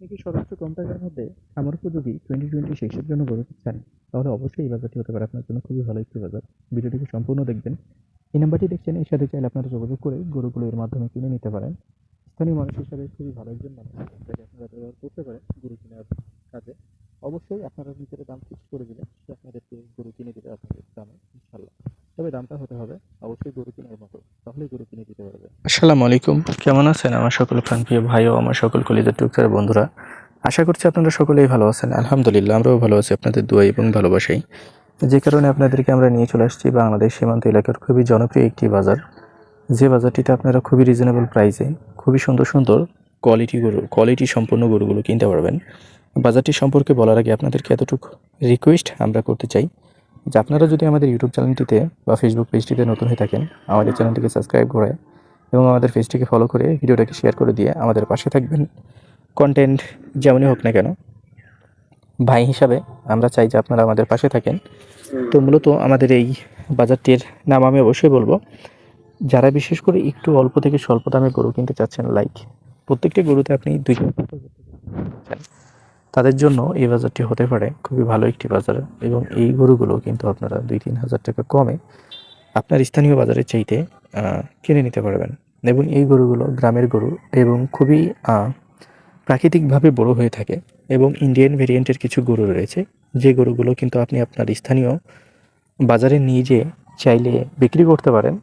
আপনি কি সর্বোচ্চ কম মধ্যে খামার উপযোগী টোয়েন্টি টোয়েন্টি সিক্সের জন্য গরু চান তাহলে অবশ্যই এই বাজারটি হতে পারে আপনার জন্য খুবই ভালো একটি বাজার। ভিডিওটিকে সম্পূর্ণ দেখবেন। এই নাম্বারটি দেখছেন, এর সাথে চাইলে আপনারা যোগাযোগ করে গরুগুলো এর মাধ্যমে কিনে নিতে পারেন। স্থানীয় মানুষ হিসাবে খুবই ভালো একজন মানুষ, যাকে আপনারা ব্যবহার করতে পারেন গরু কেনার কাজে। অবশ্যই আপনারা নিজের দাম ফিক্স করে দিলে সে আপনাদেরকে গরু কিনে দিতে আপনাদের দামে। তবে দামটা হতে হবে। অবশ্যই গরু কেনার মতো। তাহলেই গরু কিনে দিতে পারবে। আসসালামু আলাইকুম। কেমন আছেন আমার সকল প্রাণপ্রিয় ভাই ও আমার সকল কলিজার টুকটার বন্ধুরা? আশা করছি আপনারা সকলেই ভালো আছেন। আলহামদুলিল্লাহ, আমরাও ভালো আছি। আপনাদের দোয়া এবং ভালোবাসাই। যে কারণে আপনাদেরকে আমরা নিয়ে চলে আসছি বাংলাদেশ সীমান্ত এলাকার খুবই জনপ্রিয় একটি বাজার। যে বাজারটিতে আপনারা খুবই রিজনেবল প্রাইসে খুবই সুন্দর সুন্দর কোয়ালিটি গরু কোয়ালিটি সম্পন্ন গরুগুলো কিনতে পারবেন। বাজারটি সম্পর্কে বলার আগে আপনাদেরকে এতটুকু রিকোয়েস্ট আমরা করতে চাই। যে আপনারা যদি আমাদের ইউটিউব চ্যানেলটিতে বা ফেসবুক পেজটিতে নতুন হয়ে থাকেন, আমাদের চ্যানেলটিকে সাবস্ক্রাইব করে এবং আমাদের পেজটিকে ফলো করে ভিডিওটাকে শেয়ার করে দিয়ে আমাদের পাশে থাকবেন। কন্টেন্ট যেমনই হোক না কেন, ভাই হিসাবে আমরা চাই যে আপনারা আমাদের পাশে থাকেন। তো মূলত আমাদের এই বাজারটির নাম আমি অবশ্যই বলব। যারা বিশেষ করে একটু অল্প থেকে স্বল্প দামে গরু কিনতে চাচ্ছেন লাইক প্রত্যেকটি গরুতে আপনি দুই তাদের জন্য এই বাজারটি হতে পারে খুবই ভালো একটি বাজার এবং এই গরুগুলো কিন্তু আপনারা দুই তিন হাজার টাকা কমে আপনার স্থানীয় বাজারের চাইতে কিনে নিতে পারবেন। এবং এই গরুগুলো গ্রামের গরু এবং খুবই প্রাকৃতিকভাবে বড় হয়ে থাকে এবং ইন্ডিয়ান ভেরিয়েন্টের কিছু গরু রয়েছে। যে গরুগুলো কিন্তু আপনি আপনার স্থানীয় বাজারে নিয়ে যেয়ে চাইলে বিক্রি করতে পারেন।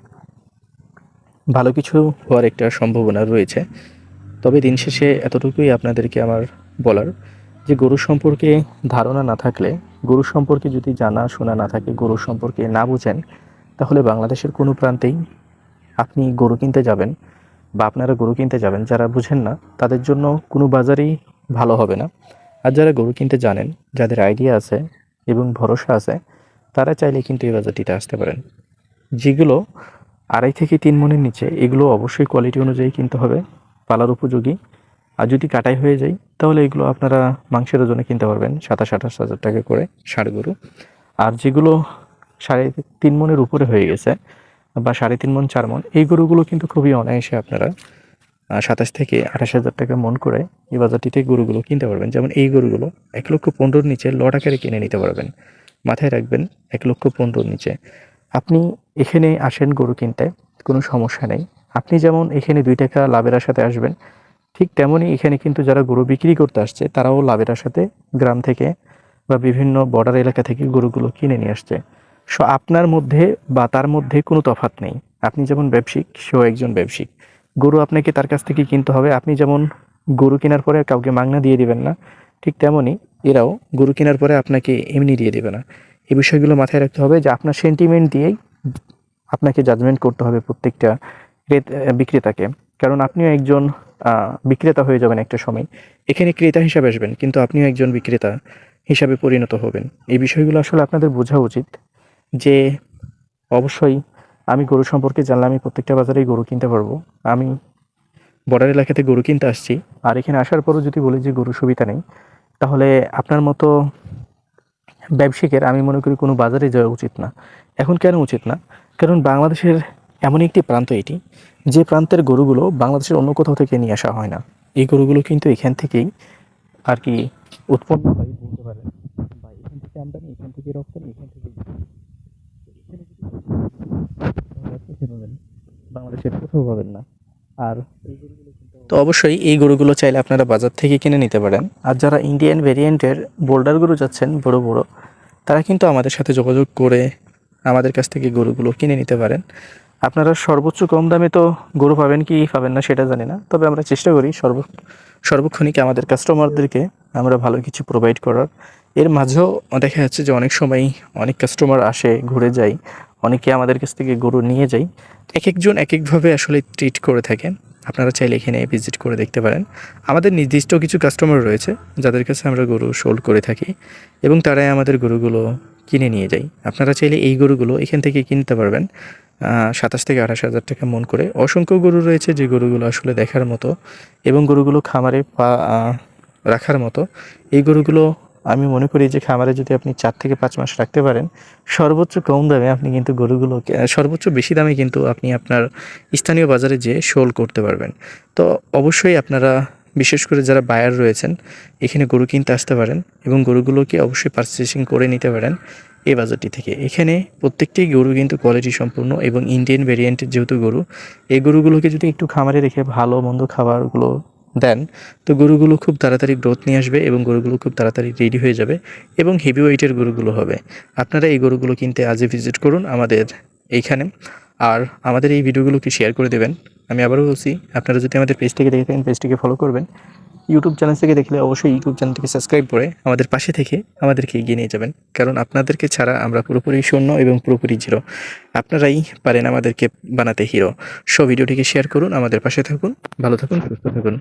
ভালো কিছু হওয়ার একটা সম্ভাবনা রয়েছে। তবে দিন শেষে এতটুকুই আপনাদেরকে আমার বলার। যে গরু সম্পর্কে ধারণা না থাকলে, গরু সম্পর্কে যদি জানা শোনা না থাকে, গরু সম্পর্কে না বুঝেন, তাহলে বাংলাদেশের কোনো প্রান্তেই আপনি গরু কিনতে যাবেন বা আপনারা গরু কিনতে যাবেন, যারা বুঝেন না, তাদের জন্য কোনো বাজারেই ভালো হবে না। আর যারা গরু কিনতে জানেন, যাদের আইডিয়া আছে এবং ভরসা আছে, তারা চাইলে কিন্তু এই বাজারটিতে আসতে পারেন। যেগুলো আড়াই থেকে তিন মনের নিচে, এগুলো অবশ্যই কোয়ালিটি অনুযায়ী কিনতে হবে, পালার উপযোগী। আর যদি কাটাই হয়ে যায়, তাহলে এগুলো আপনারা মাংসের ওজনে কিনতে পারবেন, সাতাশ, আঠাশ হাজার টাকা করে ষাড় গরু। আর যেগুলো সাড়ে তিন মনের উপরে হয়ে গেছে বা সাড়ে তিন মন, চার মন, এই গরুগুলো কিন্তু খুবই অনায়াসে আপনারা সাতাশ থেকে আঠাশ হাজার টাকা মন করে এই বাজারটিতে গরুগুলো কিনতে পারবেন। যেমন এই গরুগুলো এক লক্ষ পনেরোর নিচে লট আকারে কিনে নিতে পারবেন। মাথায় রাখবেন, এক লক্ষ পনেরোর নিচে। আপনি এখানে আসেন গরু কিনতে, কোনো সমস্যা নেই। আপনি যেমন এখানে দুই টাকা লাভের আশাতে আসবেন ঠিক তেমনই এখানে কিন্তু যারা গরু বিক্রি করতে আসছে, তারাও লাভের আশাতে গ্রাম থেকে বা বিভিন্ন বর্ডার এলাকা থেকে গরুগুলো কিনে নিয়ে আসছে। সো আপনার মধ্যে বা তার মধ্যে কোনো তফাৎ নেই। আপনি যেমন ব্যবসায়িক, সেও একজন ব্যবসায়িক। গরু আপনাকে তার কাছ থেকে কিনতে হবে। আপনি যেমন গরু কেনার পরে কাউকে মাগনা দিয়ে দিবেন না, ঠিক তেমনই এরাও গরু কেনার পরে আপনাকে এমনি দিয়ে দেবে না। এই বিষয়গুলো মাথায় রাখতে হবে যে আপনার সেন্টিমেন্ট দিয়েই আপনাকে জাজমেন্ট করতে হবে প্রত্যেকটা বিক্রেতাকে। কারণ আপনিও একজন বিক্রেতা হয়ে যাবেন একটা সময়। এখানে ক্রেতা হিসাবে আসবেন, কিন্তু আপনিও একজন বিক্রেতা হিসাবে পরিণত হবেন। এই বিষয়গুলো আসলে আপনাদের বোঝা উচিত যে অবশ্যই আমি গরু সম্পর্কে জানলে আমি প্রত্যেকটা বাজারেই গরু কিনতে পারব। আমি বর্ডার এলাকাতে গরু কিনতে আসছি, আর এখানে আসার পরও যদি বলি যে গরু সুবিধা নেই, তাহলে আপনার মতো ব্যবসায়িকের আমি মনে করি কোনো বাজারে যাওয়া উচিত না। এখন কেন উচিত না? কারণ বাংলাদেশের এমন একটি প্রান্ত এটি যে প্রান্তের গরুগুলো বাংলাদেশের অন্য কোথাও থেকে নিয়ে আসা হয় না। এই গরুগুলো কিন্তু এখান থেকেই আর কি উৎপন্ন হয় বলতে পারেন। বা এখান থেকে আমদানি এখান থেকে রপ্তানি এখান থেকে বাংলাদেশের কোথাও পাবেন না আর তো অবশ্যই এই গরুগুলো চাইলে আপনারা বাজার থেকে কিনে নিতে পারেন। আর যারা ইন্ডিয়ান ভেরিয়েন্টের বোল্ডার গরু যাচ্ছেন বড় বড় তারা কিন্তু আমাদের সাথে যোগাযোগ করে আমাদের কাছ থেকে গরুগুলো কিনে নিতে পারেন। আপনারা সর্বোচ্চ কম দামে তো গরু পাবেন কি পাবেন না সেটা জানি না। তবে আমরা চেষ্টা করি সর্ব সর্বক্ষণিক আমাদের কাস্টমারদেরকে আমরা ভালো কিছু প্রোভাইড করার। এর মাঝেও দেখা যাচ্ছে যে অনেক সময় অনেক কাস্টমার আসে, ঘুরে যায়, অনেকে আমাদের কাছ থেকে গরু নিয়ে যায়। এক একজন এক একভাবে আসলে ট্রিট করে থাকেন। আপনারা চাইলে এখানে ভিজিট করে দেখতে পারেন। আমাদের নির্দিষ্ট কিছু কাস্টমার রয়েছে, যাদের কাছে আমরা গরু সোল্ড করে থাকি এবং তারাই আমাদের গরুগুলো কিনে নিয়ে যায় আপনারা চাইলে এই গরুগুলো এখান থেকে কিনতে পারবেন। সাতাশ থেকে আঠাশ হাজার টাকা মন করে। অসংখ্য গরু রয়েছে যে গরুগুলো আসলে দেখার মতো এবং গরুগুলো খামারে পা রাখার মতো। এই গরুগুলো আমি মনে করি যে খামারে যদি আপনি চার থেকে পাঁচ মাস রাখতে পারেন, সর্বোচ্চ কম দামে আপনি কিন্তু গরুগুলো সর্বোচ্চ বেশি দামে কিন্তু আপনি আপনার স্থানীয় বাজারে যেয়ে শোল করতে পারবেন। তো অবশ্যই আপনারা বিশেষ করে যারা বায়ার রয়েছেন, এখানে গরু কিনতে আসতে পারেন এবং গরুগুলোকে অবশ্যই পারচেসিং করে নিতে পারেন এই বাজারটি থেকে। এখানে প্রত্যেকটি গরু কিন্তু কোয়ালিটি সম্পূর্ণ এবং ইন্ডিয়ান ভেরিয়েন্টের যেহেতু গরু, এই গরুগুলোকে যদি একটু খামারে রেখে ভালো মন্দ খাবারগুলো দেন, তো গরুগুলো খুব তাড়াতাড়ি গ্রোথ নিয়ে আসবে এবং গরুগুলো খুব তাড়াতাড়ি রেডি হয়ে যাবে এবং হেভি ওয়েটের গরুগুলো হবে। আপনারা এই গরুগুলো কিনতে আজই ভিজিট করুন আমাদের এইখানে। আর আমাদের এই ভিডিওগুলোকে শেয়ার করে দেবেন। আমি আবারও বলছি, আপনারা যদি আমাদের পেজ থেকে দেখে থাকেন পেজটিকে ফলো করবেন। ইউটিউব চ্যানেল থেকে দেখলে অবশ্যই ইউটিউব চ্যানেলটিকে সাবস্ক্রাইব করে আমাদের পাশে থেকে আমাদেরকে এগিয়ে নিয়ে যাবেন। কারণ আপনাদেরকে ছাড়া আমরা পুরোপুরি শূন্য এবং পুরোপুরি জিরো আপনারাই পারেন আমাদেরকে বানাতে হিরো সো ভিডিওটিকে শেয়ার করুন, আমাদের পাশে থাকুন, ভালো থাকুন, সুস্থ থাকুন।